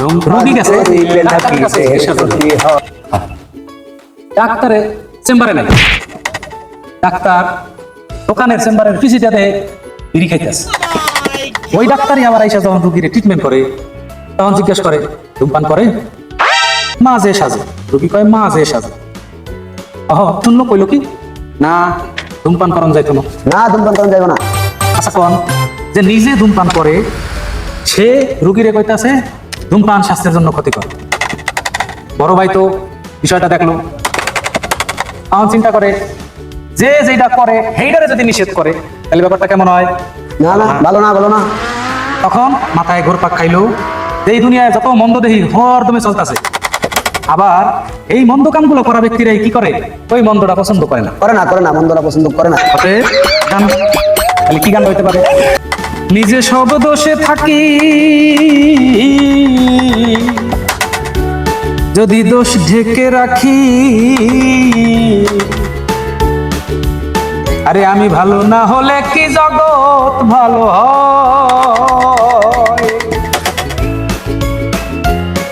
রোগী কাছে ডাক্তারে চেম্বারে নাই। ডাক্তার দোকানের চেম্বারের বিড়ি খাইতেছে। ওই ডাক্তারই আবার আইসা যখন রুগীরে ট্রিটমেন্ট করে তখন জিজ্ঞেস করে ধূমপান করে? মাঝে সাজে। রুগী কয় মাঝে সাজে। অহ শুনলো কইলো কি? না ধূমপান করন যাইতো না। না ধূমপান করা যাবে না। আচ্ছা কন যে নিজে ধূমপান করে সে রুগীরে কইতাছে ধূমপান স্বাস্থ্যের জন্য ক্ষতিকর। বড় ভাই তো বিষয়টা দেখল। আমার চিন্তা করে যে যেটা করে হেইডারে যদি নিষেধ করে তাহলে ব্যাপারটা কেমন হয়? না না ভালো না ভালো না। তখন মাথায় ঘোরপাক খাইলো। এই দুনিয়ায় যত মন্দ দেহি হরদমে চলতেছে আবার এই মন্দ কামগুলো করা ব্যক্তিরাই কি করে? ওই মন্দটা পছন্দ করে না। করে না করে না মন্দটা পছন্দ করে না। গান তাহলে কি গান হইতে পারে? নিজে সব দোষে থাকি। যদি দোষ ঢেকে রাখি। আরে আমি ভালো না হলে কি জগৎ ভালো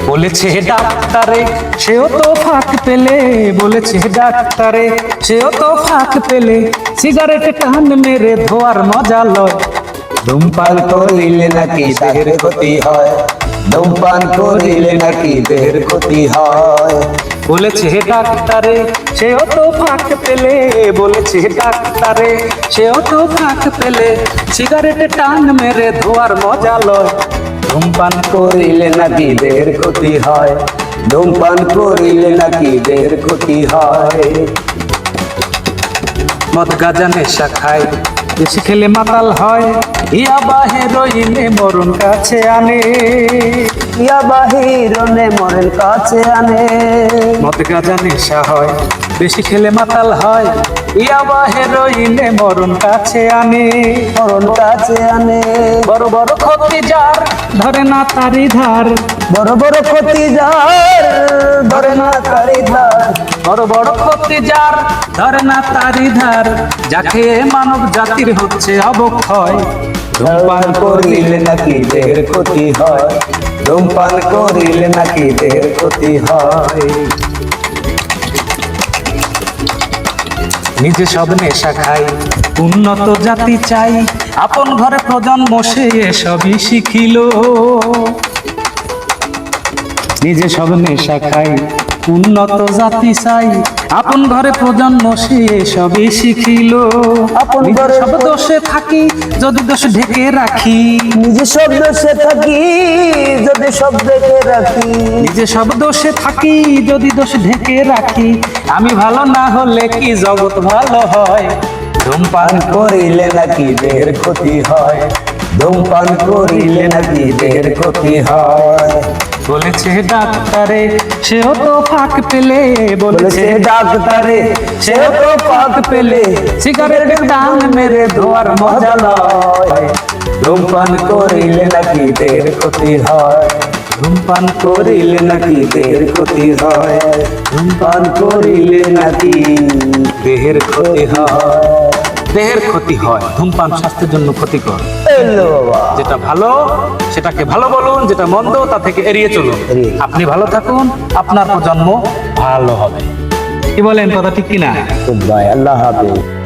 বলেছে ডাক্তারে, সেও তো ফাঁক পেলে। বলেছে ডাক্তারে, সেও তো ফাঁক পেলে। সিগারেট টান মেরে ধোয়ার মজা লয়। ধূমপান করিলে নাকি দেহের ক্ষতি হয়। ধূমপান করিলে নাকি দেহের ক্ষতি হয়? বলেছে ডাক্তারে সেও তো ফাঁক পেলে। বলেছে ডাক্তারে সেও তো ফাঁক পেলে। সিগারেট টান মেরে ধোয়ার মজা লয়। ধূমপান করিলে নাকি দেহের ক্ষতি হয়? ধূমপান করিলে নাকি দেহের ক্ষতি হয়? মদ গাজা নেশা খায় বেশি খেলে মাতাল হয় ইয়া বাহেরোইনে মরণ কাছে আনে। ইয়া বাহিরনে মরের কাছে আনে। মদ গাজা নেশা হয় বেশি খেলে মাতাল হয় ইয়া বাহেরোইনে মরণ কাছে আনে। মরণ কাছে আনে। বড় বড় ক্ষতি যার ধরে না তারি ধার। বড় বড় ক্ষতি যার ধরে না তারি ধার। বড় বড় ক্ষতি যার ধরে না তারি ধার যাকে মানব জাতির হচ্ছে অবক্ষয়। ধূমপান করিলে নাকি দেহের ক্ষতি হয়? ধূমপান করিলে নাকি দেহের ক্ষতি হয়? নিজে সব নেশা খাই উন্নত জাতি চাই। আপন ঘরে প্রজন্ম সে সবই শিখিল। নিজে সব নেশা খাই উন্নত জাতি চাই। আপন ঘরে প্রজন্ম সে সবই শিখিল। আপন ঘরে সব দোষে থাকি যদি দোষ ঢেকে রাখি। নিজে সব দোষে থাকি যদি সব দেখে রাখি। নিজে সব দোষে থাকি যদি দোষ ঢেকে রাখি। আমি ভালো না হলে কি জগৎ ভালো হয়? ধূমপান করিলে নাকি দেহের ক্ষতি হয়? ধূমপান করিলে নাকি দেহের ক্ষতি হয়? বলেছে ডাক্তারে সেও তো ফাঁক পেলে বলেছে বলেছে ডাক্তারে সে তো পাক পেলে সিগারেটের দাম মেরে ধোয়ার মজা লয় ধূমপান করিলে নাকি দেহের ক্ষতি হয় ধূমপান করিলে নাকি দেহের ক্ষতি হয় ধূমপান করিলে নাকি দেহের ক্ষতি হয় হয় দেহের ক্ষতি হয় ধূমপান স্বাস্থ্যের জন্য ক্ষতিকর। যেটা ভালো সেটাকে ভালো বলুন যেটা মন্দ তা থেকে এড়িয়ে চলুন। আপনি ভালো থাকুন আপনার প্রজন্ম ভালো হবে। কি বলেন কথা ঠিক কিনা? আল্লাহ হাফিজ।